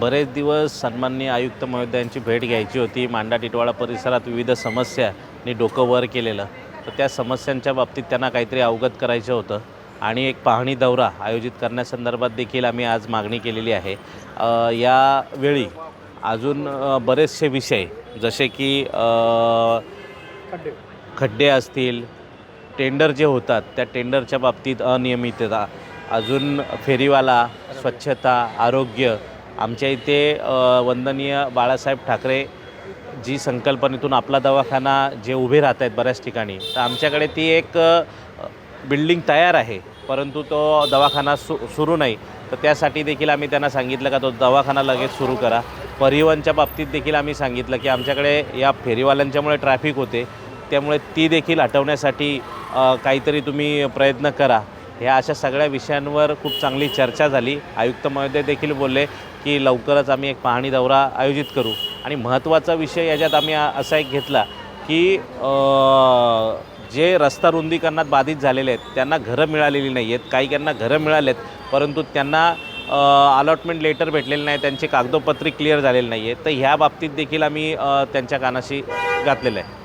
बरेच दिवस सन्माननीय आयुक्त महोदयांची भेट घ्यायची होती. मांडा टिटवाळा परिसरात विविध समस्यांनी डोकं वर केलेलं. तर त्या समस्यांच्या बाबतीत त्यांना काहीतरी अवगत करायचं होतं. आणि एक पाहणी दौरा आयोजित करण्यासंदर्भात देखील आम्ही आज मागणी केलेली आहे. यावेळी अजून बरेचसे विषय जसे की खड्डे असतील टेंडर जे होतात त्या टेंडरच्या बाबतीत अनियमितता अजून फेरीवाला स्वच्छता आरोग्य आमच्या इथे वंदनीय बाळासाहेब ठाकरे जी संकल्पनेतून आपला दवाखाना जे उभे राहत आहेत बऱ्याच ठिकाणी तर आमच्याकडे ती एक बिल्डिंग तयार आहे परंतु तो दवाखाना सु सुरू नाही. तर त्यासाठी देखील आम्ही त्यांना सांगितलं का तो दवाखाना लगेच सुरू करा. परिवहनच्या बाबतीत देखील आम्ही सांगितलं की आमच्याकडे या फेरीवाल्यांच्यामुळे ट्रॅफिक होते त्यामुळे ती देखील हटवण्यासाठी काहीतरी तुम्ही प्रयत्न करा. ह्या अशा सगळ्या विषयांवर खूप चांगली चर्चा झाली. आयुक्त महोदय देखील बोलले की लवकरच आम्ही एक पाहणी दौरा आयोजित करू. आणि महत्त्वाचा विषय याच्यात आम्ही असा एक घेतला की जे रस्ता रुंदीकरणात बाधित झालेले आहेत त्यांना घरं मिळालेली नाही आहेत. काही त्यांना घरं मिळालेत परंतु त्यांना अलॉटमेंट लेटर भेटलेलं नाही त्यांची कागदोपत्री क्लिअर झालेली नाही आहे तर ह्या बाबतीत देखील आम्ही त्यांच्या कानाशी घातलेलं आहे.